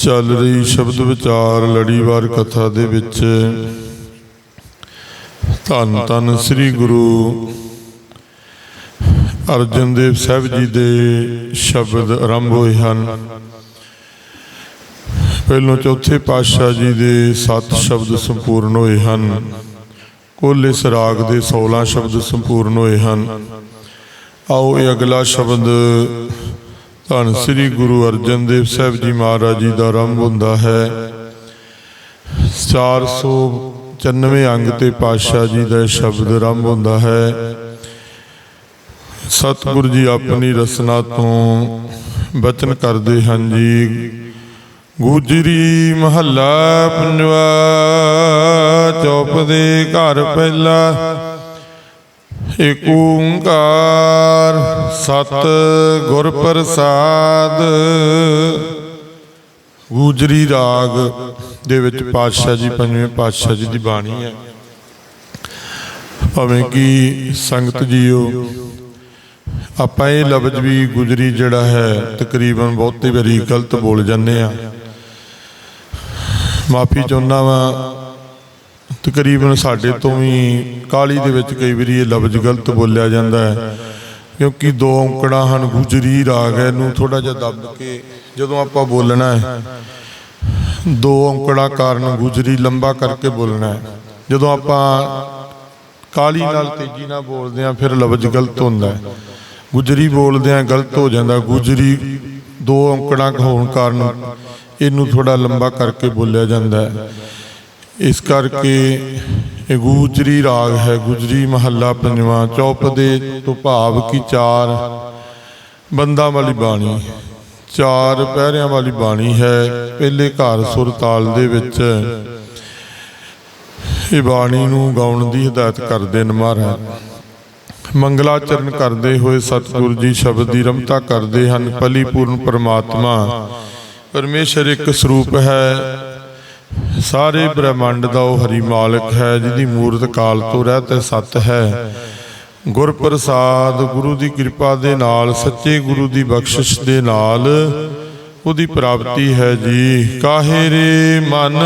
ਚੱਲ ਰਹੀ ਸ਼ਬਦ ਵਿਚਾਰ ਲੜੀਵਾਰ ਕਥਾ ਦੇ ਵਿੱਚ। ਧੰਨ ਧੰਨ ਸ੍ਰੀ ਗੁਰੂ ਅਰਜਨ ਦੇਵ ਸਾਹਿਬ ਜੀ ਦੇ ਸ਼ਬਦ ਆਰੰਭ ਹੋਏ ਹਨ। ਪਹਿਲੋਂ ਚੌਥੇ ਪਾਤਸ਼ਾਹ ਜੀ ਦੇ ਸੱਤ ਸ਼ਬਦ ਸੰਪੂਰਨ ਹੋਏ ਹਨ। ਕੁੱਲ ਇਸ ਰਾਗ ਦੇ 16 ਸ਼ਬਦ ਸੰਪੂਰਨ ਹੋਏ ਹਨ। ਆਓ ਇਹ ਅਗਲਾ ਸ਼ਬਦ ਧੰਨ ਸ੍ਰੀ ਗੁਰੂ ਅਰਜਨ ਦੇਵ ਸਾਹਿਬ ਜੀ ਮਹਾਰਾਜ ਜੀ ਦਾ ਆਰੰਭ ਹੁੰਦਾ ਹੈ। 494 ਅੰਗ ਤੇ ਪਾਤਸ਼ਾਹ ਜੀ ਦਾ ਸ਼ਬਦ ਆਰੰਭ ਹੁੰਦਾ ਹੈ। ਸਤਿਗੁਰੂ ਜੀ ਆਪਣੀ ਰਸਨਾ ਤੋਂ ਬਚਨ ਕਰਦੇ ਹਨ ਜੀ। ਗੁਜਰੀ ਮਹੱਲਾ ਪੰਜਵਾ ਚੌਪ ਦੇ ਘਰ ਪਹਿਲਾ ਏਕ ਓੰਕਾਰ ਸਤ ਗੁਰ ਪ੍ਰਸਾਦ ਗੁਜਰੀ ਰਾਗ ਦੇ ਵਿੱਚ ਪਾਤਸ਼ਾਹ ਜੀ, ਪੰਜਵੇਂ ਪਾਤਸ਼ਾਹ ਜੀ ਦੀ ਬਾਣੀ ਹੈ। ਭਾਵੇਂ ਕਿ ਸੰਗਤ ਜੀਓ, ਆਪਾਂ ਇਹ ਲਫ਼ਜ਼ ਵੀ ਗੁਜਰੀ ਜਿਹੜਾ ਹੈ, ਤਕਰੀਬਨ ਬਹੁਤੀ ਵਾਰੀ ਗਲਤ ਬੋਲ ਜਾਂਦੇ ਆ ਮਾਫੀ ਚਾਹੁੰਦਾ ਵਾਂ ਤਕਰੀਬਨ ਸਾਡੇ ਤੋਂ ਵੀ ਕਾਲੀ ਦੇ ਵਿੱਚ ਕਈ ਵਾਰੀ ਇਹ ਲਫ਼ਜ਼ ਗਲਤ ਬੋਲਿਆ ਜਾਂਦਾ ਹੈ, ਕਿਉਂਕਿ ਦੋ ਔਂਕੜਾਂ ਹਨ, ਗੁਜਰੀ ਰਾਗ ਹੈ, ਇਹਨੂੰ ਥੋੜਾ ਜਿਹਾ ਦੱਬ ਕੇ ਜਦੋਂ ਆਪਾਂ ਬੋਲਣਾ ਹੈ, ਦੋ ਔਂਕੜਾਂ ਕਾਰਨ ਗੁਜਰੀ ਲੰਬਾ ਕਰਕੇ ਬੋਲਣਾ ਹੈ। ਜਦੋਂ ਆਪਾਂ ਕਾਲੀ ਨਾਲ ਤੇਜ਼ੀ ਨਾਲ ਬੋਲਦੇ ਆ ਫਿਰ ਲਫ਼ਜ਼ ਗਲਤ ਹੁੰਦਾ ਹੈ। ਗੁਜਰੀ ਬੋਲਦੇ ਆ ਗਲਤ ਹੋ ਜਾਂਦਾ, ਗੁਜਰੀ ਦੋ ਔਂਕੜਾਂ ਹੋਣ ਕਾਰਨ ਇਹਨੂੰ ਥੋੜਾ ਲੰਬਾ ਕਰਕੇ ਬੋਲਿਆ ਜਾਂਦਾ ਹੈ। ਇਸ ਕਰਕੇ ਇਹ ਗੁਜਰੀ ਰਾਗ ਹੈ, ਗੁਜਰੀ ਮਹੱਲਾ ਪੰਜਵਾਂ ਚੌਪ ਦੇ ਤੋਂ ਭਾਵ ਕੀ ਚਾਰ ਬੰਦਾਂ ਵਾਲੀ ਬਾਣੀ। ਚਾਰ ਪਹਿਰਿਆਂ ਵਾਲੀ ਬਾਣੀ ਹੈ, ਪਹਿਲੇ ਘਰ ਸੁਰ ਤਾਲ ਦੇ ਵਿੱਚ। ਇਹ ਬਾਣੀ ਨੂੰ ਗਾਉਣ ਦੀ ਹਦਾਇਤ ਕਰਦੇ ਨੇ ਮਹਾਰਾਜ। ਮੰਗਲਾਚਰਨ ਕਰਦੇ ਹੋਏ ਸਤਿਗੁਰੂ ਜੀ ਸ਼ਬਦ ਦੀ ਰਮਤਾ ਕਰਦੇ ਹਨ ਪਲੀਪੂਰਨ ਪਰਮਾਤਮਾ। ਪਰਮੇਸ਼ਰ ਇੱਕ ਸਰੂਪ ਹੈ ਸਾਰੇ ਬ੍ਰਹਮੰਡ ਦਾ ਉਹ ਹਰੀ ਮਾਲਕ ਹੈ, ਜਿਹਦੀ ਮੂਰਤ ਕਾਲ ਤੋਂ ਰਹਿਤ ਸਤ ਹੈ। ਗੁਰ ਪ੍ਰਸਾਦ ਗੁਰੂ ਦੀ ਕਿਰਪਾ ਦੇ ਨਾਲ, ਸੱਚੇ ਗੁਰੂ ਦੀ ਬਖਸ਼ਿਸ਼ ਦੇ ਨਾਲ ਉਹਦੀ ਪ੍ਰਾਪਤੀ ਹੈ ਜੀ। ਕਾਹੇ ਰੇ ਮਨ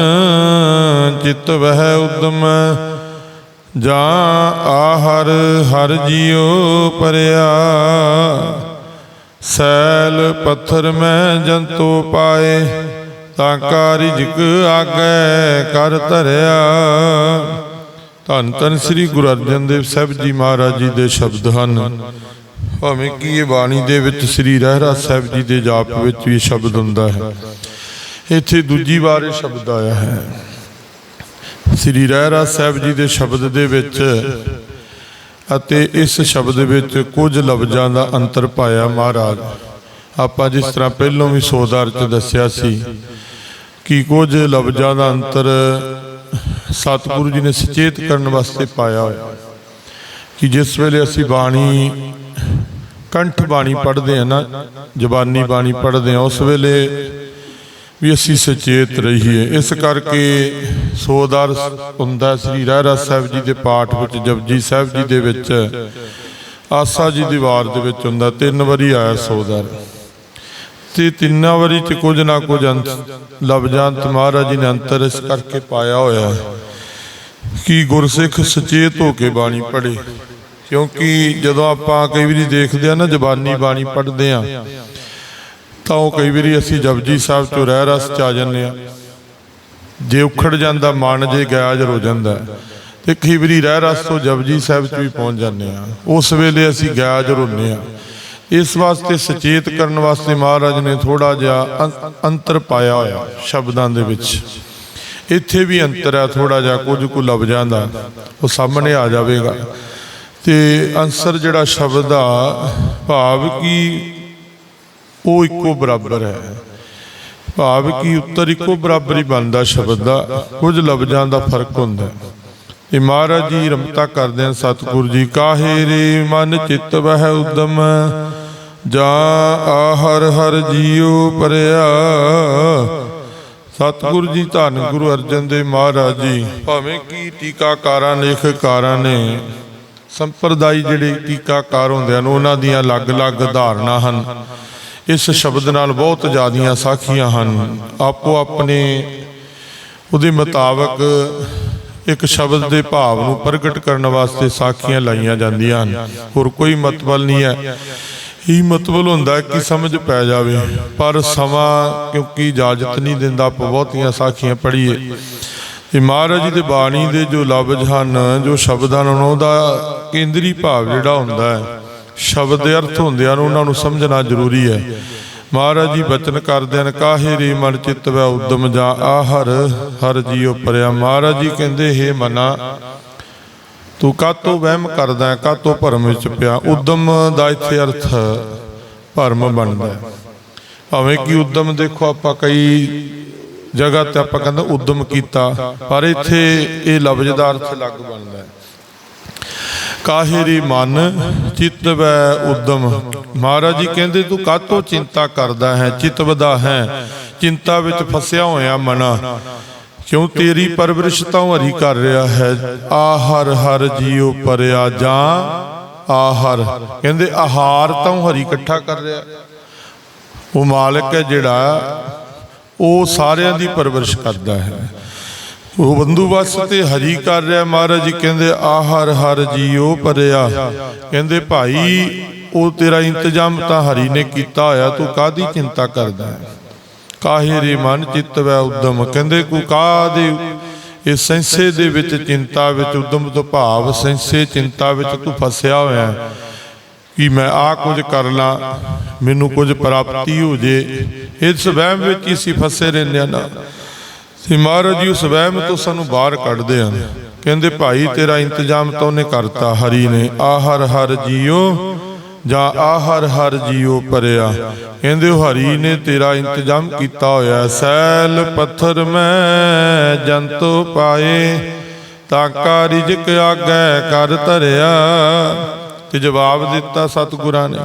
ਚਿਤ ਵਹਿ ਉਦਮ, ਜਾਂ ਆਹਰ ਹਰ ਜੀਉ ਪਰਿਆ। ਸੈਲ ਪੱਥਰ ਮੈਂ ਜੰਤੋ ਪਾਏ ਤਾਂ ਕਾ ਰਿਜਕ ਆਗੇ ਕਰ ਧਰਿਆ। ਧੰਨ ਧੰਨ ਸ੍ਰੀ ਗੁਰੂ ਅਰਜਨ ਦੇਵ ਸਾਹਿਬ ਜੀ ਮਹਾਰਾਜ ਜੀ ਦੇ ਸ਼ਬਦ ਹਨ। ਭਾਵੇਂ ਕਿ ਇਹ ਬਾਣੀ ਦੇ ਵਿੱਚ ਸ੍ਰੀ ਰਹਿਰਾ ਸਾਹਿਬ ਜੀ ਦੇ ਜਾਪ ਵਿੱਚ ਵੀ ਸ਼ਬਦ ਹੁੰਦਾ ਹੈ। ਇੱਥੇ ਦੂਜੀ ਵਾਰ ਇਹ ਸ਼ਬਦ ਆਇਆ ਹੈ। ਸ੍ਰੀ ਰਹਿਰਾ ਸਾਹਿਬ ਜੀ ਦੇ ਸ਼ਬਦ ਦੇ ਵਿੱਚ ਅਤੇ ਇਸ ਸ਼ਬਦ ਵਿੱਚ ਕੁਝ ਲਫ਼ਜ਼ਾਂ ਦਾ ਅੰਤਰ ਪਾਇਆ ਮਹਾਰਾਜ। ਆਪਾਂ ਜਿਸ ਤਰ੍ਹਾਂ ਪਹਿਲਾਂ ਵੀ ਸੋਦਾਰ ਚ ਦੱਸਿਆ ਸੀ ਕਿ ਕੁਝ ਲਫ਼ਜ਼ਾਂ ਦਾ ਅੰਤਰ ਸਤਿਗੁਰੂ ਜੀ ਨੇ ਸੁਚੇਤ ਕਰਨ ਵਾਸਤੇ ਪਾਇਆ ਹੋਇਆ। ਕਿ ਜਿਸ ਵੇਲੇ ਅਸੀਂ ਬਾਣੀ, ਕੰਠ ਬਾਣੀ ਪੜ੍ਹਦੇ ਹਾਂ ਨਾ, ਜ਼ਬਾਨੀ ਬਾਣੀ ਪੜ੍ਹਦੇ ਹਾਂ, ਉਸ ਵੇਲੇ ਵੀ ਅਸੀਂ ਸੁਚੇਤ ਰਹੀਏ। ਇਸ ਕਰਕੇ ਸੋਦਾਰ ਹੁੰਦਾ ਸ੍ਰੀ ਰਹਿਰਾ ਸਾਹਿਬ ਜੀ ਦੇ ਪਾਠ ਵਿੱਚ, ਜਪਜੀ ਸਾਹਿਬ ਜੀ ਦੇ ਵਿੱਚ, ਆਸਾ ਜੀ ਦੀ ਵਾਰ ਦੇ ਵਿੱਚ ਹੁੰਦਾ, ਤਿੰਨ ਵਾਰੀ ਆਇਆ ਸੋਦਾਰ। ਤੇ ਤਿੰਨਾਂ ਵਾਰੀ ਚ ਕੁਝ ਨਾ ਕੁਝ ਅੰਤ ਲਫ਼ਜ਼ਾਂ ਮਹਾਰਾਜ ਜੀ ਨੇ ਅੰਤਰ ਇਸ ਕਰਕੇ ਪਾਇਆ ਹੋਇਆ ਹੈ ਕਿ ਗੁਰਸਿੱਖ ਸੁਚੇਤ ਹੋ ਕੇ ਬਾਣੀ ਪੜ੍ਹੇ। ਕਿਉਂਕਿ ਜਦੋਂ ਆਪਾਂ ਕਈ ਵਾਰੀ ਦੇਖਦੇ ਆ ਨਾ, ਜ਼ਬਾਨੀ ਬਾਣੀ ਪੜ੍ਹਦੇ ਆ ਤਾਂ ਉਹ ਕਈ ਵਾਰੀ ਅਸੀਂ ਜਪਜੀ ਸਾਹਿਬ ਚੋਂ ਰਹਿ ਰਸ ਚ ਆ ਜਾਂਦੇ ਆ ਜੇ ਉਖੜ ਜਾਂਦਾ, ਮਨ ਜੇ ਗਿਆਜ ਹੋ ਜਾਂਦਾ ਤੇ ਕਈ ਵਾਰੀ ਰਹਿ ਰਸ ਤੋਂ ਜਪਜੀ ਸਾਹਿਬ ਚ ਵੀ ਪਹੁੰਚ ਜਾਂਦੇ ਆ ਉਸ ਵੇਲੇ ਅਸੀਂ ਗਿਆਜ ਰੋਨੇ ਆ ਇਸ ਵਾਸਤੇ ਸੁਚੇਤ ਕਰਨ ਵਾਸਤੇ ਮਹਾਰਾਜ ਨੇ ਥੋੜਾ ਜਿਹਾ ਅੰਤਰ ਪਾਇਆ ਹੋਇਆ ਸ਼ਬਦਾਂ ਦੇ ਵਿੱਚ। ਇੱਥੇ ਵੀ ਅੰਤਰ ਹੈ ਥੋੜਾ ਜਿਹਾ ਕੁਝ ਕੁ ਲਫ਼ਜ਼ਾਂ ਦਾ ਉਹ ਸਾਹਮਣੇ ਆ ਜਾਵੇਗਾ। ਤੇ ਅੰਸਰ ਜਿਹੜਾ ਸ਼ਬਦ ਆ, ਭਾਵ ਕੀ ਉਹ ਇੱਕੋ ਬਰਾਬਰ ਹੈ। ਭਾਵ ਕੀ ਉੱਤਰ ਇੱਕੋ ਬਰਾਬਰ ਹੀ ਬਣਦਾ ਸ਼ਬਦ ਦਾ, ਕੁਝ ਲਫ਼ਜ਼ਾਂ ਦਾ ਫ਼ਰਕ ਹੁੰਦਾ। ਹੈ ਇਹ ਮਹਾਰਾਜ ਜੀ ਰਮਤਾ ਕਰਦੇ ਹਨ ਸਤਿਗੁਰੂ ਜੀ, ਕਾਹੇ ਰੇ ਮਨ ਚਿੱਤ ਵਹਿ ਉਦਮ? ਜਾ ਆ ਹਰ ਜੀਉ ਪਰਿਆ। ਸਤਿਗੁਰੂ ਜੀ, ਧੰਨ ਗੁਰੂ ਅਰਜਨ ਦੇਵ ਮਹਾਰਾਜ ਜੀ। ਭਾਵੇਂ ਕੀ ਟੀਕਾਕਾਰਾਂ, ਲੇਖਕਾਰਾਂ ਨੇ, ਸੰਪਰਦਾਇ ਜਿਹੜੇ ਟੀਕਾਕਾਰ ਹੁੰਦੇ ਹਨ, ਉਹਨਾਂ ਦੀਆਂ ਅਲੱਗ-ਅਲੱਗ ਧਾਰਨਾ ਹਨ। ਇਸ ਸ਼ਬਦ ਨਾਲ ਬਹੁਤ ਜ਼ਿਆਦੀਆਂ ਸਾਖੀਆਂ ਹਨ। ਆਪੋ ਆਪਣੇ ਉਹਦੇ ਮੁਤਾਬਕ ਇੱਕ ਸ਼ਬਦ ਦੇ ਭਾਵ ਨੂੰ ਪ੍ਰਗਟ ਕਰਨ ਵਾਸਤੇ ਸਾਖੀਆਂ ਲਾਈਆਂ ਜਾਂਦੀਆਂ ਹਨ। ਹੋਰ ਕੋਈ ਮਤਲਬ ਨਹੀਂ ਹੈ। ਇਹ ਮਤਲਬ ਹੁੰਦਾ ਕਿ ਸਮਝ ਪੈ ਜਾਵੇ। ਪਰ ਸਮਾਂ, ਕਿਉਂਕਿ ਇਜਾਜ਼ਤ ਨਹੀਂ ਦਿੰਦਾ, ਆਪਾਂ ਬਹੁਤੀਆਂ ਸਾਖੀਆਂ ਪੜ੍ਹੀਏ। ਤੇ ਮਹਾਰਾਜ ਜੀ ਦੇ ਬਾਣੀ ਦੇ ਜੋ ਲਫ਼ਜ਼ ਹਨ, ਜੋ ਸ਼ਬਦ ਹਨ ਉਹਦਾ ਕੇਂਦਰੀ ਭਾਵ ਜਿਹੜਾ ਹੁੰਦਾ ਹੈ, ਸ਼ਬਦ ਦੇ ਅਰਥ ਹੁੰਦੇ ਹਨ ਉਹਨਾਂ ਨੂੰ ਸਮਝਣਾ ਜ਼ਰੂਰੀ ਹੈ। ਮਹਾਰਾਜ ਜੀ ਬਚਨ ਕਰਦੇ ਕਾਹੇ ਰੇ ਮਨ ਚਿੱਤ ਵੈ ਉਦਮ ਜਾ ਆਹਰ, ਹਰ ਜੀਉ ਪਰਿਆ। ਮਹਾਰਾਜ ਜੀ ਕਹਿੰਦੇ, ਹੈ ਮਨਾ, ਤੂੰ ਕਾਤੋਂ ਵਹਿਮ ਕਰਦਾ ਕਾਤੋਂ ਭਰਮ ਵਿੱਚ ਪਿਆ? ਉਦਮ ਦਾ ਇੱਥੇ ਅਰਥ ਭਰਮ ਬਣਦਾ ਹੈ। ਭਾਵੇਂ ਕਿ ਉਦਮ ਦੇਖੋ ਆਪਾਂ ਕਈ ਜਗ੍ਹਾ ਤੇ ਆਪਾਂ ਕਹਿੰਦੇ ਉਦਮ ਕੀਤਾ, ਪਰ ਇੱਥੇ ਇਹ ਲਫ਼ਜ਼ ਦਾ ਅਰਥ ਅਲੱਗ ਬਣਦਾ ਹੈ। ਕਾਹੇਰੀ ਮਨ ਚਿੱਤ ਵੈ ਉਦਮ। ਮਹਾਰਾਜ ਜੀ ਕਹਿੰਦੇ, ਤੂੰ ਕਾਤੋਂ ਚਿੰਤਾ ਕਰਦਾ ਹੈ? ਚਿਤਵਦਾ ਹੈ? ਚਿੰਤਾ ਵਿੱਚ ਫਸਿਆ ਹੋਇਆ ਮਨਾ। ਕਿਉਂ ਤੇਰੀ ਪਰਵਰਿਸ਼ ਤਾਂ ਹਰੀ ਕਰ ਰਿਹਾ ਹੈ? ਆ ਹਰ ਹਰ ਜੀਉ ਪਰਿਆ ਜਾਂ ਆਹਰ ਕਹਿੰਦੇ, ਆਹਾਰ ਤਾਂ ਹਰੀ ਇਕੱਠਾ ਕਰ ਰਿਹਾ। ਉਹ ਮਾਲਕ ਹੈ ਜਿਹੜਾ, ਉਹ ਸਾਰਿਆਂ ਦੀ ਪਰਵਰਿਸ਼ ਕਰਦਾ ਹੈ। ਉਹ ਬੰਦੂਬਸਤ ਤੇ ਹਰੀ ਕਰ ਰਿਹਾ ਮਹਾਰਾਜ ਜੀ ਕਹਿੰਦੇ ਆ ਹਰ ਹਰ ਜੀਓ ਪਰਿਆ। ਕਹਿੰਦੇ, ਭਾਈ, ਉਹ ਤੇਰਾ ਇੰਤਜ਼ਾਮ ਤਾਂ ਹਰੀ ਨੇ ਕੀਤਾ ਹੋਇਆ, ਤੂੰ ਕਾਦੀ ਚਿੰਤਾ ਕਰਦਾ ਹੈ? ਕਾਹੇ ਰੇ ਮਨ ਚਿੱਤ ਵੈ ਉਦਮ? ਕਹਿੰਦੇ, ਕੋ ਕਾਦੇ ਇਹ ਸੰਸੇ ਦੇ ਵਿੱਚ ਚਿੰਤਾ ਵਿੱਚ ਉਦਮ ਤੋਂ ਭਾਵ ਸੰਸੇ ਚਿੰਤਾ ਵਿੱਚ ਤੂੰ ਫਸਿਆ ਹੋਇਆ ਹੈ। ਕਿ ਮੈਂ ਆ ਕੁਝ ਕਰ ਲਾਂ? ਮੈਨੂੰ ਕੁਝ ਪ੍ਰਾਪਤੀ ਹੋ ਜੇ। ਇਸ ਵਹਿਮ ਵਿੱਚ ਹੀ ਅਸੀਂ ਫਸੇ ਰਹਿੰਦੇ ਹਾਂ ਨਾ। ਤੇ ਮਹਾਰਾਜ ਜੀ ਉਸ ਵਹਿਮ ਤੋਂ ਸਾਨੂੰ ਬਾਹਰ ਕੱਢਦੇ ਹਨ। ਕਹਿੰਦੇ, ਭਾਈ, ਤੇਰਾ ਇੰਤਜ਼ਾਮ ਤਾਂ ਉਹਨੇ ਕਰਤਾ, ਹਰੀ ਨੇ। ਆ ਹਰ ਹਰ ਜੀਓ, ਜਾਂ ਆ ਹਰ ਹਰ ਜੀਓ ਪਰਿਆ ਕਹਿੰਦੇ, ਉਹ ਹਰੀ ਨੇ ਤੇਰਾ ਇੰਤਜ਼ਾਮ ਕੀਤਾ ਹੋਇਆ ਸੈਲ, ਪੱਥਰ ਮੈਂ ਜੰਤੋ ਪਾਏ, ਤਾਂ ਕਾ ਰਿਜਕ ਆਗੈ ਕਰ ਧਰਿਆ। ਤੇ ਜਵਾਬ ਦਿੱਤਾ ਸਤਿਗੁਰਾਂ ਨੇ,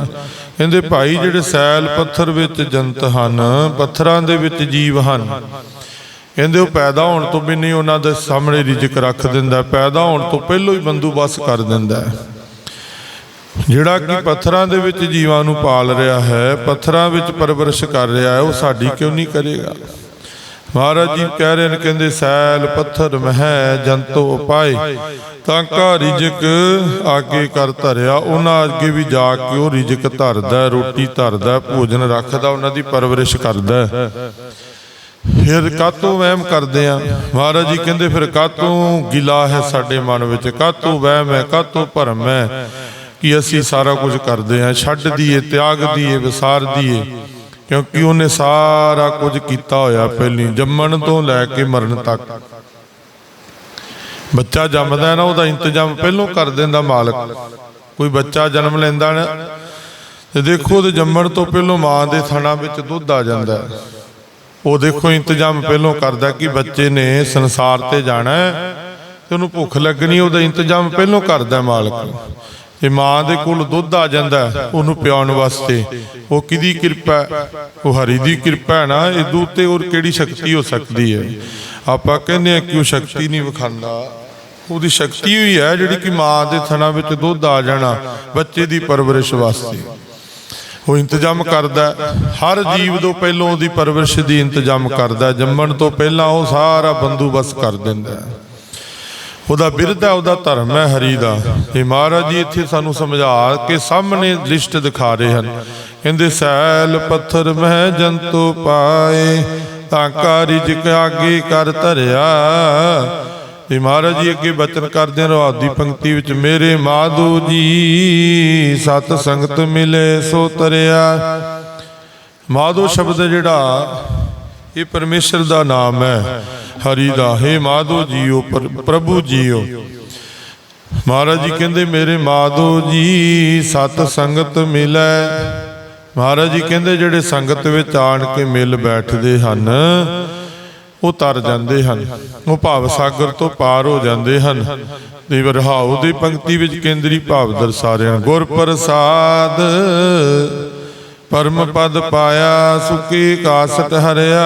ਕਹਿੰਦੇ, ਭਾਈ, ਜਿਹੜੇ ਸੈਲ, ਪੱਥਰ ਵਿੱਚ ਜੰਤ ਹਨ, ਪੱਥਰਾਂ ਦੇ ਵਿੱਚ ਜੀਵ ਹਨ ਕਹਿੰਦੇ ਉਹ ਪੈਦਾ ਹੋਣ ਤੋਂ ਵੀ ਨਹੀਂ, ਉਹਨਾਂ ਦੇ ਸਾਹਮਣੇ ਰਿਜਕ ਰੱਖ ਦਿੰਦਾ ਪੈਦਾ ਹੋਣ ਤੋਂ ਪਹਿਲਾਂ ਹੀ ਬੰਦੋਬਸਤ ਕਰ ਦਿੰਦਾ ਜਿਹੜਾ ਕਿ ਪੱਥਰਾਂ ਦੇ ਵਿੱਚ ਜੀਵਾਂ ਨੂੰ ਪਾਲ ਰਿਹਾ ਹੈ, ਪੱਥਰਾਂ ਵਿੱਚ ਪਰਵਰਿਸ਼ ਕਰ ਰਿਹਾ ਹੈ, ਉਹ ਸਾਡੀ ਕਿਉਂ ਨਹੀਂ ਕਰੇਗਾ? ਮਹਾਰਾਜ ਜੀ ਕਹਿ ਰਹੇ ਨੇ, ਕਹਿੰਦੇ ਸੈਲ, ਪੱਥਰ, ਮਹਿ, ਜੰਤੋ, ਉਪਾਏ, ਤਾਂ ਕਾ ਰਿਜਕ ਆਗੇ ਕਰ ਧਰਿਆ, ਉਹਨਾਂ ਅੱਗੇ ਵੀ ਜਾ ਕੇ ਉਹ ਰਿਜਕ ਧਰਦਾ ਰੋਟੀ ਧਰਦਾ ਭੋਜਨ ਰੱਖਦਾ ਉਹਨਾਂ ਦੀ ਪਰਵਰਿਸ਼ ਕਰਦਾ ਫਿਰ ਕਾਤੋਂ ਵਹਿਮ ਕਰਦੇ ਆ? ਮਹਾਰਾਜ ਜੀ ਕਹਿੰਦੇ, ਫਿਰ ਕਾਤੋਂ ਗਿਲਾ ਹੈ ਸਾਡੇ ਮਨ ਵਿੱਚ? ਕਾਤੋਂ ਵਹਿਮ ਹੈ? ਕਾਤੋਂ ਭਰਮ ਹੈ? ਕਿ ਅਸੀਂ ਸਾਰਾ ਕੁਝ ਕਰਦੇ ਆ, ਛੱਡ ਦਈਏ ਤਿਆਗ ਦਈਏ ਵਿਸਾਰ ਦਈਏ ਕਿਉਂਕਿ ਉਹਨੇ ਸਾਰਾ ਕੁਝ ਕੀਤਾ ਹੋਇਆ ਪਹਿਲੀ, ਜੰਮਣ ਤੋਂ ਲੈ ਕੇ ਮਰਨ ਤੱਕ। ਬੱਚਾ ਜੰਮਦਾ ਨਾ, ਉਹਦਾ ਇੰਤਜ਼ਾਮ ਪਹਿਲੋਂ ਕਰ ਦਿੰਦਾ ਮਾਲਕ। ਕੋਈ ਬੱਚਾ ਜਨਮ ਲੈਂਦਾ ਨਾ, ਤੇ ਦੇਖੋ, ਉਹਦੇ ਜੰਮਣ ਤੋਂ ਪਹਿਲੋਂ ਮਾਂ ਦੇ ਥਣਾ ਵਿੱਚ ਦੁੱਧ ਆ ਜਾਂਦਾ ਹੈ। ਉਹ ਦੇਖੋ ਇੰਤਜ਼ਾਮ ਪਹਿਲੋਂ ਕਰਦਾ ਕਿ ਬੱਚੇ ਨੇ ਸੰਸਾਰ ਤੇ ਜਾਣਾ ਤੇ ਉਹਨੂੰ ਭੁੱਖ ਲੱਗਣੀ, ਉਹਦਾ ਇੰਤਜ਼ਾਮ ਪਹਿਲੋਂ ਕਰਦਾ ਮਾਲਕ ਤੇ ਮਾਂ ਦੇ ਕੋਲ ਦੁੱਧ ਆ ਜਾਂਦਾ ਉਹਨੂੰ ਪਿਆਉਣ ਵਾਸਤੇ, ਉਹ ਕਿਹਦੀ ਕਿਰਪਾ ਉਹ ਹਰੀ ਦੀ ਕਿਰਪਾ ਹੈ ਨਾ, ਇਹ ਦੂਤੇ ਹੋਰ ਕਿਹੜੀ ਸ਼ਕਤੀ ਹੋ ਸਕਦੀ ਹੈ? ਆਪਾਂ ਕਹਿੰਦੇ ਆ ਕਿ ਉਹ ਸ਼ਕਤੀ ਨਹੀਂ ਵਿਖਾਉਂਦਾ। ਉਹਦੀ ਸ਼ਕਤੀ ਹੋਈ ਹੈ ਜਿਹੜੀ ਕਿ ਮਾਂ ਦੇ ਥਣਾ ਵਿੱਚ ਦੁੱਧ ਆ ਜਾਣਾ, ਬੱਚੇ ਦੀ ਪਰਵਰਿਸ਼ ਵਾਸਤੇ। ਉਹ ਇੰਤਜ਼ਾਮ ਕਰਦਾ ਹਰ ਜੀਵ ਤੋਂ ਪਹਿਲਾਂ ਉਹਦੀ ਪਰਵਰਿਸ਼ ਦੀ ਇੰਤਜ਼ਾਮ ਕਰਦਾ ਜੰਮਣ ਤੋਂ ਪਹਿਲਾਂ ਉਹ ਸਾਰਾ ਬੰਦੋਬਸਤ ਕਰ ਦਿੰਦਾ ਉਹਦਾ ਬਿਰਧ ਹੈ, ਉਹਦਾ ਧਰਮ ਹੈ, ਹਰੀ ਦਾ। ਤੇ ਮਹਾਰਾਜ ਜੀ ਇੱਥੇ ਸਾਨੂੰ ਸਮਝਾ ਕੇ ਸਾਹਮਣੇ ਲਿਸਟ ਦਿਖਾ ਰਹੇ ਹਨ। ਕਹਿੰਦੇ, ਸੈਲ, ਪੱਥਰ, ਮਹਿ, ਜੰਤੂ ਪਾਏ, ਤਾਂ ਕਾ ਰਿਜਕ ਆਗੇ ਕਰ ਧਰਿਆ। ਤੇ ਮਹਾਰਾਜ ਜੀ ਅੱਗੇ ਬਚਨ ਕਰਦੇ ਹਨ ਦੀ ਪੰਕਤੀ ਵਿੱਚ ਮੇਰੇ ਮਾਧੂ ਜੀ, ਸਤ ਸੰਗਤ ਮਿਲੇ ਸੋ ਤਰਿਆ। ਮਾਧੋ ਸ਼ਬਦ ਜਿਹੜਾ, ਇਹ ਪਰਮੇਸ਼ਰ ਦਾ ਨਾਮ ਹੈ। ਹਰੀ ਦਾ, ਹੈ ਮਾਧੋ ਜੀਓ, ਪਰ- ਪ੍ਰਭੂ ਜੀਓ। ਮਹਾਰਾਜ ਜੀ ਕਹਿੰਦੇ, ਮੇਰੇ ਮਾਧੋ ਜੀ, ਸਤ ਸੰਗਤ ਮਿਲੈ। ਮਹਾਰਾਜ ਜੀ ਕਹਿੰਦੇ, ਜਿਹੜੇ ਸੰਗਤ ਵਿੱਚ ਆਣ ਕੇ ਮਿਲ ਬੈਠਦੇ ਹਨ ਉਹ ਤਰ ਜਾਂਦੇ ਹਨ। ਉਹ ਭਾਵ ਸਾਗਰ ਤੋਂ ਪਾਰ ਹੋ ਜਾਂਦੇ ਹਨ। ਤੇ ਰਹਾਉ ਦੀ ਪੰਕਤੀ ਵਿੱਚ ਕੇਂਦਰੀ ਭਾਵ ਦਰਸਾ ਰਹੇ ਹਨ ਗੁਰ ਪ੍ਰਸਾਦ ਪਰਮ ਪਦ ਪਾਇਆ, ਸੁਖੀ ਕਾਸਤ ਹਰਿਆ।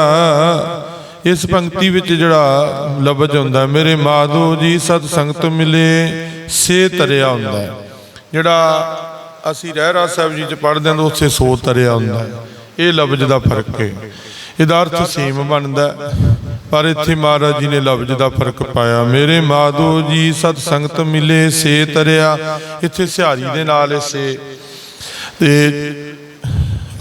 ਇਸ ਪੰਕਤੀ ਵਿੱਚ ਜਿਹੜਾ ਲਫ਼ਜ਼ ਹੁੰਦਾ, ਮੇਰੇ ਮਾਧੋ ਜੀ, ਸਤ ਸੰਗਤ ਮਿਲੇ, ਸੇ ਤਰਿਆ ਹੁੰਦਾ ਜਿਹੜਾ ਅਸੀਂ ਰਹਿਰਾ ਸਾਹਿਬ ਜੀ ਚ ਪੜ੍ਹਦੇ ਹਾਂ ਤਾਂ ਉੱਥੇ ਸੋ ਤਰਿਆ ਹੁੰਦਾ ਇਹ ਲਫ਼ਜ਼ ਦਾ ਫ਼ਰਕ ਹੈ। ਇਹਦਾ ਅਰਥ ਸੇਮ ਬਣਦਾ ਪਰ ਇੱਥੇ ਮਹਾਰਾਜ ਜੀ ਨੇ ਲਫ਼ਜ਼ ਦਾ ਫ਼ਰਕ ਪਾਇਆ। ਮੇਰੇ ਮਾਧੋ ਜੀ, ਸਤ ਸੰਗਤ ਮਿਲੇ, ਸੇ ਤਰਿਆ। ਇੱਥੇ ਸਿਹਾਰੀ ਦੇ ਨਾਲ ਇਸੇ। ਤੇ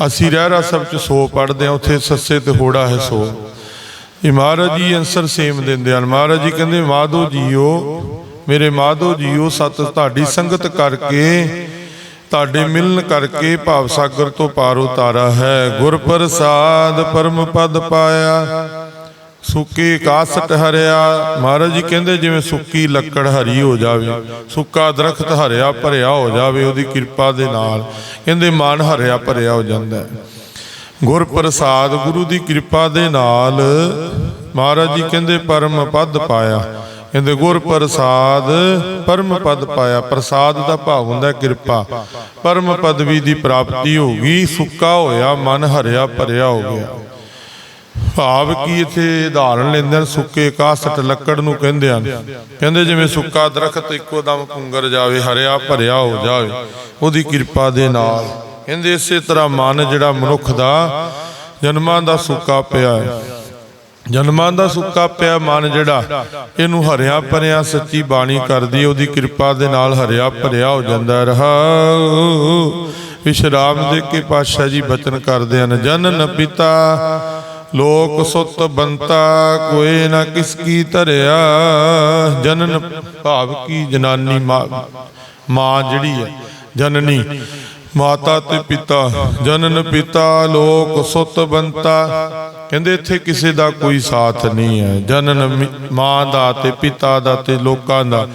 ਅਸੀਂ ਰਹਿਰਾ ਸਭ ਚ ਸੋ ਪੜਦੇ ਆ ਉੱਥੇ ਸੱਸੇ ਤੇ ਹੋੜਾ ਹੈ ਸੋ। ਇਹ ਮਹਾਰਾਜ ਜੀ ਅਨਸਰ ਸੇਮ ਦਿੰਦੇ ਹਨ। ਮਹਾਰਾਜ ਜੀ ਕਹਿੰਦੇ, ਮਾਧੋ ਜੀਓ, ਮੇਰੇ ਮਾਧੋ ਜੀਓ, ਸਤ ਤੁਹਾਡੀ ਸੰਗਤ ਕਰਕੇ, ਤੁਹਾਡੇ ਮਿਲਨ ਕਰਕੇ ਭਾਵ ਸਾਗਰ ਤੋਂ ਪਾਰ ਉਤਾਰਾ ਹੈ। ਗੁਰ ਪ੍ਰਸਾਦ ਪਰਮ ਪਦ ਪਾਇਆ। ਸੁੱਕੀ ਕਾਸਟ ਹਰਿਆ, ਮਹਾਰਾਜ ਜੀ ਕਹਿੰਦੇ ਜਿਵੇਂ ਸੁੱਕੀ ਲੱਕੜ ਹਰੀ ਹੋ ਜਾਵੇ, ਸੁੱਕਾ ਦਰਖਤ ਹਰਿਆ ਭਰਿਆ ਹੋ ਜਾਵੇ, ਉਹਦੀ ਕਿਰਪਾ ਦੇ ਨਾਲ ਕਹਿੰਦੇ ਮਨ ਹਰਿਆ ਭਰਿਆ ਹੋ ਜਾਂਦਾ ਹੈ। ਗੁਰ ਪ੍ਰਸਾਦ ਗੁਰੂ ਦੀ ਕਿਰਪਾ ਦੇ ਨਾਲ ਮਹਾਰਾਜ ਜੀ ਕਹਿੰਦੇ ਪਰਮ ਪਦ ਪਾਇਆ। ਕਹਿੰਦੇ ਗੁਰ ਪ੍ਰਸਾਦ ਪਰਮ ਪਦ ਪਾਇਆ, ਪ੍ਰਸਾਦ ਦਾ ਭਾਵ ਹੁੰਦਾ ਕਿਰਪਾ। ਪਰਮ ਪਦਵੀ ਦੀ ਪ੍ਰਾਪਤੀ ਹੋ ਗਈ, ਸੁੱਕਾ ਹੋਇਆ, ਮਨ ਹਰਿਆ ਭਰਿਆ ਹੋ ਗਿਆ। ਭਾਵ ਕੀ ਇਥੇ ਉਦਾਹਰਣ ਲੈਂਦੇ ਹਨ, ਸੁੱਕੇ ਕਾਸਟ ਲੱਕੜ ਨੂੰ ਕਹਿੰਦੇ ਹਨ। ਕਹਿੰਦੇ ਜਿਵੇਂ ਸੁੱਕਾ ਦਰਖਤ ਇੱਕੋ ਦਮ ਪੁੰਗਰ ਜਾਵੇ, ਹਰਿਆ ਭਰਿਆ ਹੋ ਜਾਵੇ, ਉਹਦੀ ਕਿਰਪਾ ਦੇ ਨਾਲ। ਕਹਿੰਦੇ ਇਸੇ ਤਰ੍ਹਾਂ ਮਨ ਜਿਹੜਾ ਮਨੁੱਖ ਦਾ, ਜਨਮਾਂ ਦਾ ਸੁੱਕਾ ਪਿਆ ਹੈ। ਜਨਮਾਂ ਦਾ ਸੁੱਕਾ ਪਿਆ ਮਨ ਜਿਹੜਾ, ਇਹਨੂੰ ਹਰਿਆ ਭਰਿਆ, ਸੱਚੀ ਬਾਣੀ ਕਰਦੀ ਉਹਦੀ ਕਿਰਪਾ ਦੇ ਨਾਲ ਹਰਿਆ ਭਰਿਆ ਹੋ ਜਾਂਦਾ ਰਹਾ। ਵਿਸ਼ਰਾਮ ਦੇ ਕੇ ਪਾਤਸ਼ਾਹ ਜੀ ਬਚਨ ਕਰਦੇ ਹਨ, ਜਨਨ ਪਿਤਾ ਲੋਕ ਸੁਤ ਬੰਤਾ, ਕੋਈ ਨਾ ਕਿਸ ਕੀ ਧਰਿਆ। ਜਨਨ ਭਾਵ ਕੀ ਜਨਾਨੀ ਮਾਂ ਮਾਂ ਜਿਹੜੀ ਹੈ, ਜਨਨੀ। ਮਾਤਾ ਤੇ ਪਿਤਾ, ਜਨਨ ਪਿਤਾ, ਲੋਕ ਸੁੱਤ ਬੰਤਾ। ਕਹਿੰਦੇ ਇੱਥੇ ਕਿਸੇ ਦਾ ਕੋਈ ਸਾਥ ਨਹੀਂ ਹੈ। ਜਨਨ ਮਾਂ ਦਾ ਤੇ ਪਿਤਾ ਦਾ ਤੇ ਲੋਕਾਂ ਦਾ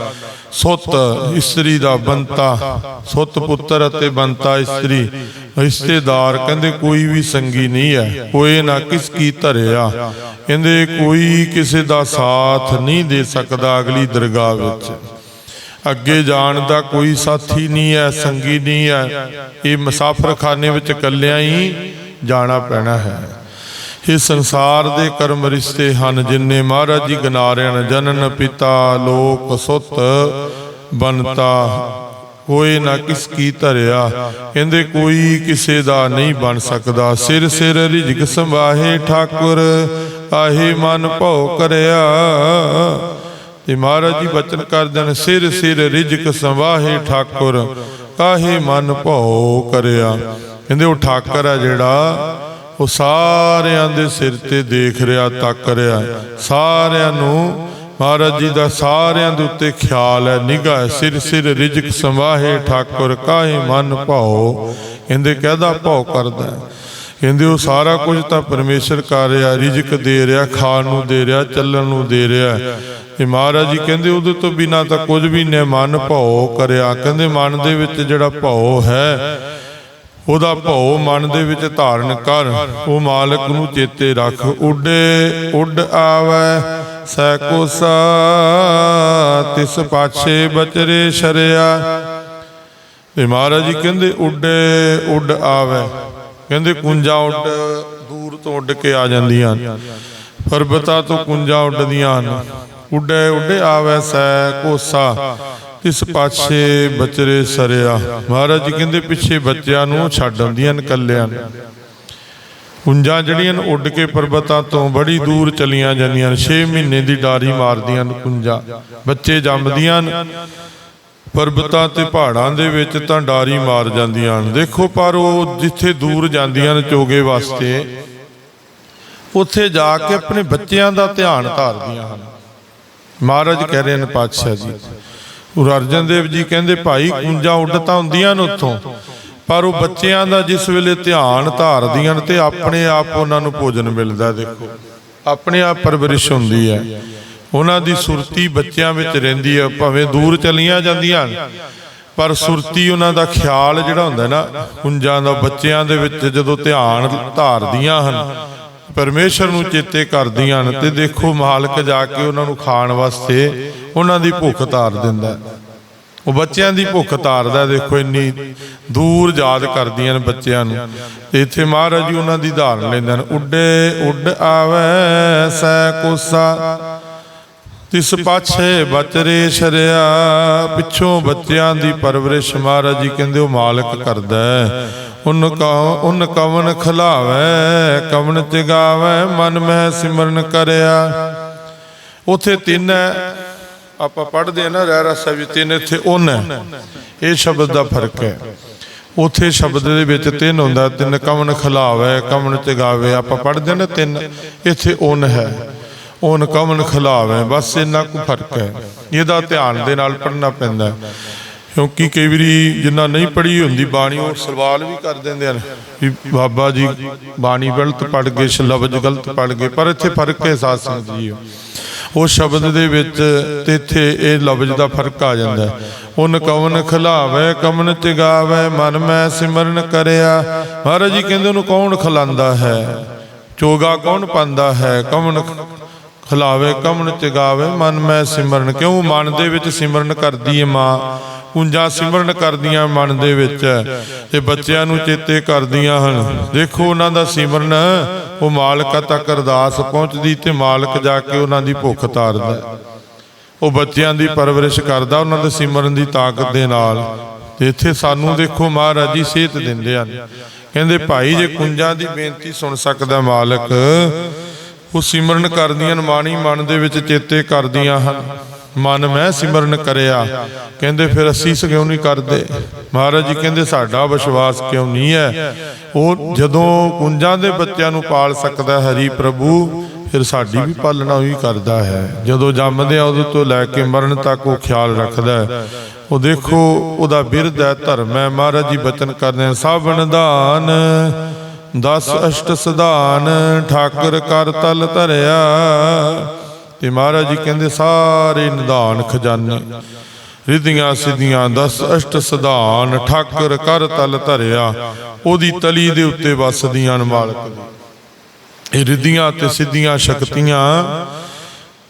ਸੁੱਤ ਇਸਤਰੀ ਦਾ ਬੰਤਾ। ਸੁੱਤ ਪੁੱਤਰ ਅਤੇ ਬੰਤਾ ਇਸਤਰੀ, ਰਿਸ਼ਤੇਦਾਰ ਕਹਿੰਦੇ ਕੋਈ ਵੀ ਸੰਗੀ ਨਹੀਂ ਹੈ। ਕੋਈ ਨਾ ਕਿਸ ਕੀ ਧਰਿਆ। ਕਹਿੰਦੇ ਕੋਈ ਕਿਸੇ ਦਾ ਸਾਥ ਨਹੀਂ ਦੇ ਸਕਦਾ ਅਗਲੀ ਦਰਗਾਹ ਵਿੱਚ। ਅੱਗੇ ਜਾਣ ਦਾ ਕੋਈ ਸਾਥੀ ਨਹੀਂ ਹੈ, ਸੰਗੀ ਨਹੀਂ ਹੈ। ਇਹ ਮੁਸਾਫਰਖਾਨੇ ਵਿੱਚ ਇਕੱਲਿਆਂ ਹੀ ਜਾਣਾ ਪੈਣਾ ਹੈ। ਇਹ ਸੰਸਾਰ ਦੇ ਕਰਮ ਰਿਸ਼ਤੇ ਹਨ ਜਿਨਨੇ ਮਹਾਰਾਜ ਜੀ ਗਿਣਾ ਜਨਨ ਪਿਤਾ ਲੋਕ ਸੁੱਤ ਬਨਤਾ ਹੋਏ ਨਾ ਕਿਸ ਕੀ ਧਰਿਆ, ਕਹਿੰਦੇ ਕੋਈ ਕਿਸੇ ਦਾ ਨਹੀਂ ਬਣ ਸਕਦਾ। ਸਿਰ ਸਿਰ ਰਿਜਕ ਸੰਵਾਹੇ ਠਾਕੁਰ, ਆਹੇ ਮਨ ਭਉ ਕਰਿਆ। ਤੇ ਮਹਾਰਾਜ ਜੀ ਬਚਨ ਕਰਦੇ ਨੇ ਸਿਰ ਸਿਰ ਰਿਜਕ ਸੰਵਾਹੇ ਠਾਕੁਰ, ਕਾਹੇ ਮਨ ਭਉ ਕਰਿਆ। ਕਹਿੰਦੇ ਉਹ ਠਾਕਰ ਆ ਜਿਹੜਾ, ਉਹ ਸਾਰਿਆਂ ਦੇ ਸਿਰ ਤੇ ਦੇਖ ਰਿਹਾ, ਤੱਕ ਰਿਹਾ। ਸਾਰਿਆਂ ਨੂੰ ਮਹਾਰਾਜ ਜੀ ਦਾ ਸਾਰਿਆਂ ਦੇ ਉੱਤੇ ਖਿਆਲ ਹੈ, ਨਿਗਾਹ ਸਿਰ ਸਿਰ ਰਿਜਕ ਸੰਵਾਹੇ ਠਾਕੁਰ, ਕਾਹੇ ਮਨ ਭਉ। ਕਹਿੰਦੇ ਕਹਦਾ ਭਉ ਕਰਦਾ। ਕਹਿੰਦੇ ਉਹ ਸਾਰਾ ਕੁਝ ਤਾਂ ਪਰਮੇਸ਼ਰ ਕਰ ਰਿਹਾ, ਰਿਜਕ ਦੇ ਰਿਹਾ, ਖਾਣ ਨੂੰ ਦੇ ਰਿਹਾ, ਚੱਲਣ ਨੂੰ ਦੇ ਰਿਹਾ। ਤੇ ਮਹਾਰਾਜ ਜੀ ਕਹਿੰਦੇ ਉਹਦੇ ਤੋਂ ਬਿਨਾ ਤਾਂ ਕੁਝ ਵੀ ਨਹੀਂ, ਮਨ ਭਉ ਕਰਿਆ। ਕਹਿੰਦੇ ਮਨ ਦੇ ਵਿੱਚ ਜਿਹੜਾ ਭਉ ਹੈ, ਉਹਦਾ ਭਉ ਮਨ ਦੇ ਵਿੱਚ ਧਾਰਨ ਕਰ। ਉਹ ਮਾਲਕ ਨੂੰ ਚੇਤੇ ਰੱਖ। ਉੱਡੇ, ਉੱਡ ਆਵੈ, ਸੈ ਕੋਸਾ, ਤਿਸ ਪਾਛੇ ਬਚਰੇ ਸ਼ਰਿਆ। ਤੇ ਮਹਾਰਾਜ ਜੀ ਕਹਿੰਦੇ, ਉੱਡੇ, ਉੱਡ ਆਵੈ। ਕਹਿੰਦੇ ਕੁੰਜਾਂ ਉੱਡ ਦੂਰ ਤੋਂ ਉੱਡ ਕੇ ਆ ਜਾਂਦੀਆਂ ਪਰਬਤਾਂ ਤੋਂ ਕੁੰਜਾਂ ਉੱਡਦੀਆਂ ਹਨ। ਉੱਡੇ ਉੱਡੇ ਆਵੈ ਸੈ ਕੋਸਾ। ਤਿਸ ਪਾਛੇ ਬਚਰੇ ਸਰਿਆ। ਮਹਾਰਾਜ ਜੀ ਕਹਿੰਦੇ ਪਿੱਛੇ ਬੱਚਿਆਂ ਨੂੰ ਛੱਡ ਆਉਂਦੀਆਂ ਨੇ ਕੱਲਿਆਂ ਨੂੰ। ਕੁੰਜਾਂ ਜਿਹੜੀਆਂ ਉੱਡ ਕੇ ਪਰਬਤਾਂ ਤੋਂ ਬੜੀ ਦੂਰ ਚਲੀਆਂ ਜਾਂਦੀਆਂ ਨੇ 6 ਮਹੀਨੇ ਦੀ ਡਾਰੀ ਮਾਰਦੀਆਂ ਨੇ ਕੁੰਜਾਂ। ਬੱਚੇ ਜੰਮਦੀਆਂ ਨੇ ਪਰਬਤਾਂ ਤੇ ਪਹਾੜਾਂ ਦੇ ਵਿੱਚ ਤਾਂ ਡਾਰੀ ਮਾਰ ਜਾਂਦੀਆਂ ਹਨ। ਦੇਖੋ, ਪਰ ਉਹ ਜਿੱਥੇ ਦੂਰ ਜਾਂਦੀਆਂ ਨੇ ਚੋਗੇ ਵਾਸਤੇ, ਉੱਥੇ ਜਾ ਕੇ ਆਪਣੇ ਬੱਚਿਆਂ ਦਾ ਧਿਆਨ ਧਾਰਦੀਆਂ ਹਨ। ਮਹਾਰਾਜ ਕਹਿ ਰਹੇ ਨੇ ਪਾਤਸ਼ਾਹ ਜੀ, ਗੁਰੂ ਅਰਜਨ ਦੇਵ ਜੀ ਕਹਿੰਦੇ, ਭਾਈ ਕੁੰਜਾਂ ਉੱਡ ਤਾਂ ਹੁੰਦੀਆਂ ਨੇ ਉੱਥੋਂ, ਪਰ ਉਹ ਬੱਚਿਆਂ ਦਾ ਜਿਸ ਵੇਲੇ ਧਿਆਨ ਧਾਰਦੀਆਂ ਨੇ ਤੇ ਆਪਣੇ ਆਪ ਉਹਨਾਂ ਨੂੰ ਭੋਜਨ ਮਿਲਦਾ ਦੇਖੋ, ਆਪਣੇ ਆਪ ਪਰਵਰਿਸ਼ ਹੁੰਦੀ ਹੈ। ਉਹਨਾਂ ਦੀ ਸੁਰਤੀ ਬੱਚਿਆਂ ਵਿੱਚ ਰਹਿੰਦੀ ਹੈ ਭਾਵੇਂ ਦੂਰ ਚਲੀਆਂ ਜਾਂਦੀਆਂ ਹਨ, ਪਰ ਸੁਰਤੀ ਉਹਨਾਂ ਦਾ ਖਿਆਲ ਜਿਹੜਾ ਹੁੰਦਾ ਨਾ ਕੁੰਜਾਂ ਦਾ ਬੱਚਿਆਂ ਦੇ ਵਿੱਚ ਜਦੋਂ ਧਿਆਨ ਧਾਰਦੀਆਂ ਹਨ ਪਰਮੇਸ਼ਰ ਨੂੰ ਚੇਤੇ ਕਰਦੀਆਂ ਹਨ ਤੇ ਦੇਖੋ ਮਾਲਕ ਜਾ ਕੇ ਉਹਨਾਂ ਨੂੰ ਖਾਣ ਵਾਸਤੇ ਉਹਨਾਂ ਦੀ ਭੁੱਖ ਤਾਰ ਦਿੰਦਾ। ਉਹ ਬੱਚਿਆਂ ਦੀ ਭੁੱਖ ਤਾਰਦਾ ਦੇਖੋ ਇੰਨੀ ਦੂਰ ਯਾਦ ਕਰਦੀਆਂ ਨੇ ਬੱਚਿਆਂ ਨੂੰ। ਇੱਥੇ ਮਹਾਰਾਜ ਜੀ ਉਹਨਾਂ ਦੀ ਧਾਰਨ ਲੈਂਦੇ ਹਨ ਉੱਡੇ ਉੱਡ ਆਵੇ ਸੈ ਕੋਸਾ ਤਿਸ ਪਾਛੇ ਬਚਰੇ ਸ਼ਰਿਆ, ਪਿੱਛੋਂ ਬੱਚਿਆਂ ਦੀ ਪਰਵਰਿਸ਼ ਮਹਾਰਾਜ ਜੀ ਕਹਿੰਦੇ ਉਹ ਮਾਲਕ ਕਰਦਾ ਹੈ। ਉਨ ਕਾ, ਉਨ ਕਵਨ ਖਲਾਵੇ, ਕਵਨ ਚਗਾਵੇ ਮਨ ਮਹਿ ਸਿਮਰਨ ਕਰਿਆ। ਉਥੇ ਤਿੰਨ ਆਪਾਂ ਪੜ੍ਹਦੇ ਆ ਨਾ ਰਹਿ ਰਸਾ ਵੀ ਤਿੰਨ ਇੱਥੇ ਉਨ ਇਹ ਸ਼ਬਦ ਦਾ ਫ਼ਰਕ ਹੈ। ਉਥੇ ਸ਼ਬਦ ਦੇ ਵਿੱਚ ਤਿੰਨ ਹੁੰਦਾ, ਤਿੰਨ ਕਵਨ ਖਲਾਵੇ, ਕਵਨ ਚਗਾਵੇ ਆਪਾਂ ਪੜ੍ਹਦੇ ਨਾ ਤਿੰਨ, ਇੱਥੇ ਉਨ ਹੈ। ਉਨ ਕਵਨ ਖਲਾਵੇ ਬਸ ਇੰਨਾ ਕੁ ਫ਼ਰਕ ਹੈ। ਇਹਦਾ ਧਿਆਨ ਦੇ ਨਾਲ ਪੜ੍ਹਨਾ ਪੈਂਦਾ ਕਿਉਂਕਿ ਕਈ ਵਾਰੀ ਜਿੰਨਾ ਨਹੀਂ ਪੜ੍ਹੀ ਹੁੰਦੀ ਬਾਣੀ, ਉਹ ਸਵਾਲ ਵੀ ਕਰ ਦਿੰਦੇ ਹਨ ਵੀ ਬਾਬਾ ਜੀ, ਬਾਣੀ ਗਲਤ ਪੜ੍ਹ ਗਏ ਲਫ਼ਜ਼ ਗਲਤ ਪੜ੍ਹ ਗਏ, ਪਰ ਇੱਥੇ ਫ਼ਰਕ ਹੈ ਸਾਧ ਸੰਗਤ ਜੀ। ਉਹ ਸ਼ਬਦ ਦੇ ਵਿੱਚ ਤੇ ਇੱਥੇ ਇਹ ਲਫ਼ਜ਼ ਦਾ ਫ਼ਰਕ ਆ ਜਾਂਦਾ ਉਹ ਉਨ ਕਵਨ ਖਲਾਵੇ ਕਮਨ ਚਗਾਵੇ ਮਨ ਮੈਂ ਸਿਮਰਨ ਕਰਿਆ। ਮਹਾਰਾਜ ਜੀ ਕਹਿੰਦੇ ਉਹਨੂੰ ਕੌਣ ਖਲਾਂਦਾ ਹੈ? ਚੋਗਾ ਕੌਣ ਪਾਉਂਦਾ ਹੈ? ਕਮਨ ਖਲਾਵੇ ਕਮਣ ਚਗਾਵੇ ਮਨ ਮੈਂ ਸਿਮਰਨ, ਕਿਉਂ ਮਨ ਦੇ ਵਿੱਚ ਸਿਮਰਨ ਕਰਦੀ ਹੈ ਮਾਂ? ਕੁੰਜਾਂ ਸਿਮਰਨ ਕਰਦੀਆਂ ਮਨ ਦੇ ਵਿੱਚ ਤੇ ਬੱਚਿਆਂ ਨੂੰ ਚੇਤੇ ਕਰਦੀਆਂ ਹਨ। ਦੇਖੋ ਉਹਨਾਂ ਦਾ ਸਿਮਰਨ, ਉਹ ਮਾਲਕਾ ਤੱਕ ਅਰਦਾਸ ਪਹੁੰਚਦੀ ਤੇ ਮਾਲਕ ਜਾ ਕੇ ਉਹਨਾਂ ਦੀ ਭੁੱਖ ਤਾਰਦਾ ਉਹ ਬੱਚਿਆਂ ਦੀ ਪਰਵਰਿਸ਼ ਕਰਦਾ ਉਹਨਾਂ ਦੇ ਸਿਮਰਨ ਦੀ ਤਾਕਤ ਦੇ ਨਾਲ। ਤੇ ਇੱਥੇ ਸਾਨੂੰ ਦੇਖੋ ਮਹਾਰਾਜ ਜੀ ਸੇਧ ਦਿੰਦੇ ਹਨ। ਕਹਿੰਦੇ, ਭਾਈ, ਜੇ ਕੁੰਜਾਂ ਦੀ ਬੇਨਤੀ ਸੁਣ ਸਕਦਾ ਮਾਲਕ ਉਹ ਸਿਮਰਨ ਕਰਦੀਆਂ, ਮਾਣੀ ਮਨ ਦੇ ਵਿੱਚ ਚੇਤੇ ਕਰਦੀਆਂ ਹਨ। ਮਨ ਮੈਂ ਸਿਮਰਨ ਕਰਿਆ। ਕਹਿੰਦੇ, ਫਿਰ ਅਸੀਸ ਕਿਉਂ ਨਹੀਂ ਕਰਦੇ? ਮਹਾਰਾਜ ਜੀ ਕਹਿੰਦੇ, ਸਾਡਾ ਵਿਸ਼ਵਾਸ ਕਿਉਂ ਨਹੀਂ ਹੈ? ਉਹ ਜਦੋਂ ਕੁੰਜਾਂ ਦੇ ਬੱਚਿਆਂ ਨੂੰ ਪਾਲ ਸਕਦਾ ਹਰੀ ਪ੍ਰਭੂ, ਫਿਰ ਸਾਡੀ ਵੀ ਪਾਲਣਾ ਉਹੀ ਕਰਦਾ ਹੈ। ਜਦੋਂ ਜੰਮਦੇ ਆ ਉਦੋਂ ਤੋਂ ਲੈ ਕੇ ਮਰਨ ਤੱਕ ਉਹ ਖਿਆਲ ਰੱਖਦਾ ਹੈ। ਉਹ ਦੇਖੋ, ਉਹਦਾ ਬਿਰਧ ਹੈ ਧਰਮ ਹੈ। ਮਹਾਰਾਜ ਜੀ ਬਚਨ ਕਰਦੇ ਹਨ ਸਭ ਨਿਦਾਨ ਦਸ ਅਸ਼ਟ ਸਧਾਨ ਠਾਕਰ ਕਰ ਤਲ ਧਰਿਆ। ਤੇ ਮਹਾਰਾਜ ਜੀ ਕਹਿੰਦੇ, ਸਾਰੇ ਨਿਦਾਨ ਖਜ਼ਾਨੇ। ਰਿਧੀਆਂ ਸਿੱਧੀਆਂ ਦਸ ਅਸ਼ਟ ਸਧਾਨ ਠਾਕਰ ਕਰ ਤਲ ਧਰਿਆ। ਉਹਦੀ ਤਲੀ ਦੇ ਉੱਤੇ ਵਸਦੀਆਂ ਨੇ। ਮਾਲਕ ਇਹ ਰਿੱਧੀਆਂ ਤੇ ਸਿੱਧੀਆਂ ਸ਼ਕਤੀਆਂ।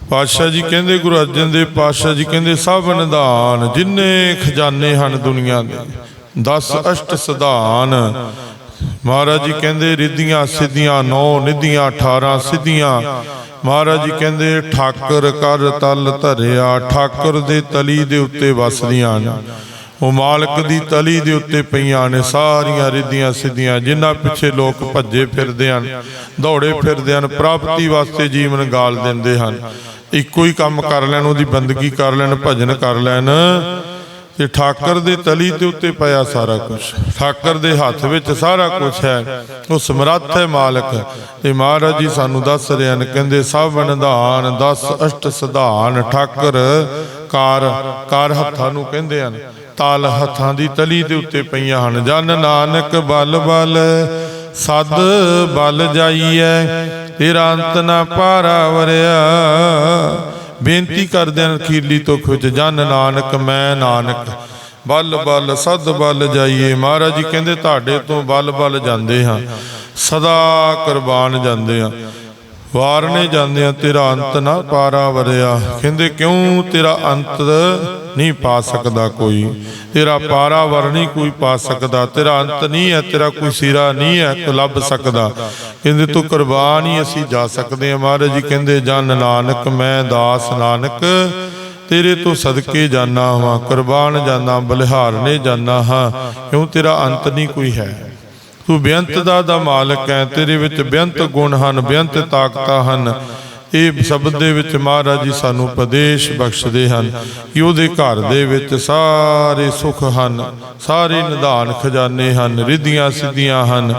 ਪਾਤਸ਼ਾਹ ਜੀ ਕਹਿੰਦੇ, ਗੁਰੂ ਅਰਜਨ ਦੇਵ ਪਾਤਸ਼ਾਹ ਜੀ ਕਹਿੰਦੇ, ਸਭ ਨਿਦਾਨ ਜਿੰਨੇ ਖਜ਼ਾਨੇ ਹਨ ਦੁਨੀਆ ਦੇ, ਦਸ ਅਸ਼ਟ ਸਧਾਨ ਮਹਾਰਾਜ ਜੀ ਕਹਿੰਦੇ, ਰਿੱਧੀਆਂ ਸਿੱਧੀਆਂ 9 ਨਿਧੀਆਂ 18 ਸਿੱਧੀਆਂ। ਮਹਾਰਾਜ ਜੀ ਕਹਿੰਦੇ, ਠਾਕਰ ਕਰ ਤਲ ਧਰਿਆ, ਠਾਕਰ ਦੇ ਤਲੀ ਦੇ ਉੱਤੇ ਵਸਦੀਆਂ ਨੇ। ਉਹ ਮਾਲਕ ਦੀ ਤਲੀ ਦੇ ਉੱਤੇ ਪਈਆਂ ਨੇ, ਸਾਰੀਆਂ ਰਿੱਧੀਆਂ ਸਿੱਧੀਆਂ ਜਿਨ੍ਹਾਂ ਪਿੱਛੇ ਲੋਕ ਭੱਜੇ ਫਿਰਦੇ ਹਨ, ਦੌੜੇ ਫਿਰਦੇ ਹਨ, ਪ੍ਰਾਪਤੀ ਵਾਸਤੇ ਜੀਵਨ ਗਾਲ ਦਿੰਦੇ ਹਨ। ਇੱਕੋ ਹੀ ਕੰਮ ਕਰ ਲੈਣ, ਉਹਦੀ ਬੰਦਗੀ ਕਰ ਲੈਣ, ਭਜਨ ਕਰ ਲੈਣ। ਤੇ ਠਾਕਰ ਦੇ ਤਲੀ ਤੇ ਉੱਤੇ ਪਿਆ ਸਾਰਾ ਕੁਝ ਠਾਕਰ ਦੇ ਹੱਥ ਵਿੱਚ ਸਾਰਾ ਕੁਝ ਹੈ। ਉਹ ਸਮਰੱਥ ਹੈ ਮਾਲਕ। ਤੇ ਮਹਾਰਾਜ ਜੀ ਸਾਨੂੰ ਦੱਸ ਰਹੇ ਹਨ, ਕਹਿੰਦੇ ਸਭ ਨਿਧਾਨ 10 ਅਸ਼ਟ ਸਧਾਨ ਠਾਕਰ। ਕਾਰ ਕਾਰ ਹੱਥਾਂ ਨੂੰ ਕਹਿੰਦੇ ਹਨ। ਤਾਲ ਹੱਥਾਂ ਦੀ ਤਲੀ ਦੇ ਉੱਤੇ ਪਈਆਂ ਹਨ। ਜਨ ਨਾਨਕ ਬਲ ਬਲ, ਸਦ ਬਲ ਜਾਈਐ, ਤੇਰਾ ਅੰਤ ਨਾ ਪਾਰਾ ਵਰਿਆ। ਬੇਨਤੀ ਕਰਦਿਆਂ ਅਖੀਰਲੀ ਤੁਖ ਵਿੱਚ, ਜਨ ਨਾਨਕ, ਮੈਂ ਨਾਨਕ। ਬਲ ਬਲ ਸਦ ਬਲ ਜਾਈਏ। ਮਹਾਰਾਜ ਜੀ ਕਹਿੰਦੇ, ਤੁਹਾਡੇ ਤੋਂ ਬਲ ਬਲ ਜਾਂਦੇ ਹਾਂ। ਸਦਾ ਕੁਰਬਾਨ ਜਾਂਦੇ ਹਾਂ। ਵਾਰਨੇ ਜਾਂਦੇ ਆ ਤੇਰਾ ਅੰਤ ਨਾ ਪਾਰਾ ਵਰਿਆ। ਕਹਿੰਦੇ, ਕਿਉਂ ਤੇਰਾ ਅੰਤ ਨਹੀਂ ਪਾ ਸਕਦਾ ਕੋਈ? ਤੇਰਾ ਪਾਰਾ ਵਰ ਨਹੀਂ ਕੋਈ ਪਾ ਸਕਦਾ। ਤੇਰਾ ਅੰਤ ਨਹੀਂ ਹੈ, ਤੇਰਾ ਕੋਈ ਸਿਰਾ ਨਹੀਂ ਹੈ, ਤੂੰ ਲੱਭ ਸਕਦਾ। ਕਹਿੰਦੇ, ਤੂੰ ਕੁਰਬਾਨ ਹੀ ਅਸੀਂ ਜਾ ਸਕਦੇ ਹਾਂ ਮਹਾਰਾਜ ਜੀ। ਕਹਿੰਦੇ, ਜਨ ਨਾਨਕ, ਮੈਂ ਦਾਸ ਨਾਨਕ, ਤੇਰੇ ਤੋਂ ਸਦਕੇ ਜਾਣਾ ਹਾਂ ਕੁਰਬਾਨ ਜਾਣਾ ਬਲਿਹਾਰਨੇ ਜਾਣਾ ਹਾਂ। ਕਿਉਂ ਤੇਰਾ ਅੰਤ ਨਹੀਂ ਕੋਈ ਹੈ? ਤੂੰ ਬੇਅੰਤ ਦਾ ਦਾ ਮਾਲਕ ਹੈ, ਤੇਰੇ ਵਿੱਚ ਬੇਅੰਤ ਗੁਣ ਹਨ, ਬੇਅੰਤ ਤਾਕਤਾਂ ਹਨ। ਇਹ ਸ਼ਬਦ ਦੇ ਵਿੱਚ ਮਹਾਰਾਜ ਜੀ ਸਾਨੂੰ ਉਪਦੇਸ਼ ਬਖਸ਼ਦੇ ਹਨ ਕਿ ਉਹਦੇ ਘਰ ਦੇ ਵਿੱਚ ਸਾਰੇ ਸੁੱਖ ਹਨ, ਸਾਰੇ ਨਿਧਾਨ ਖਜ਼ਾਨੇ ਹਨ, ਰਿਧੀਆਂ ਸਿੱਧੀਆਂ ਹਨ।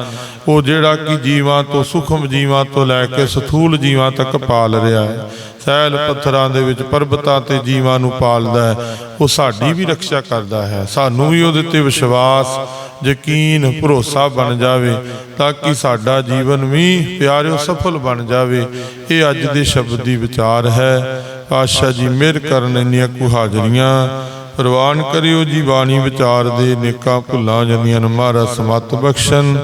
ਉਹ ਜਿਹੜਾ ਕਿ ਜੀਵਾਂ ਤੋਂ ਸੁਖਮ ਜੀਵਾਂ ਤੋਂ ਲੈ ਕੇ ਸਥੂਲ ਜੀਵਾਂ ਤੱਕ ਪਾਲ ਰਿਹਾ ਹੈ, ਸੈਲ ਪੱਥਰਾਂ ਦੇ ਵਿੱਚ ਪਰਬਤਾਂ ਤੇ ਜੀਵਾਂ ਨੂੰ ਪਾਲਦਾ ਹੈ, ਉਹ ਸਾਡੀ ਵੀ ਰੱਖਿਆ ਕਰਦਾ ਹੈ, ਸਾਨੂੰ ਵੀ ਉਹਦੇ ਤੇ ਵਿਸ਼ਵਾਸ ਯਕੀਨ ਭਰੋਸਾ ਬਣ ਜਾਵੇ ਤਾਂ ਕਿ ਸਾਡਾ ਜੀਵਨ ਵੀ ਪਿਆਰਿਓ ਸਫਲ ਬਣ ਜਾਵੇ। ਇਹ ਅੱਜ ਦੇ ਸ਼ਬਦ ਦੀ ਵਿਚਾਰ ਹੈ। ਪਾਤਸ਼ਾਹ ਜੀ, ਮਿਹਰ ਕਰਨ ਇੰਨੀਆਂ ਕੁ ਹਾਜ਼ਰੀਆਂ। ਪ੍ਰਵਾਨ ਕਰਿਓ ਜੀ ਬਾਣੀ ਵਿਚਾਰ ਦੇ, ਨੇਕਾਂ ਭੁੱਲਾਂ ਜਾਂਦੀਆਂ ਨੂੰ ਮਹਾਰਾਜ ਸਮਤ ਬਖਸ਼ਣ।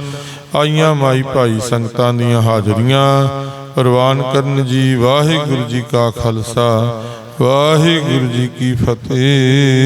ਆਈਆਂ ਮਾਈ ਭਾਈ ਸੰਗਤਾਂ ਦੀਆਂ ਹਾਜ਼ਰੀਆਂ। ਪ੍ਰਵਾਨ ਕਰਨ ਜੀ, ਵਾਹਿਗੁਰੂ ਜੀ ਕਾ ਖਾਲਸਾ, ਵਾਹਿਗੁਰੂ ਜੀ ਕੀ ਫਤਿਹ।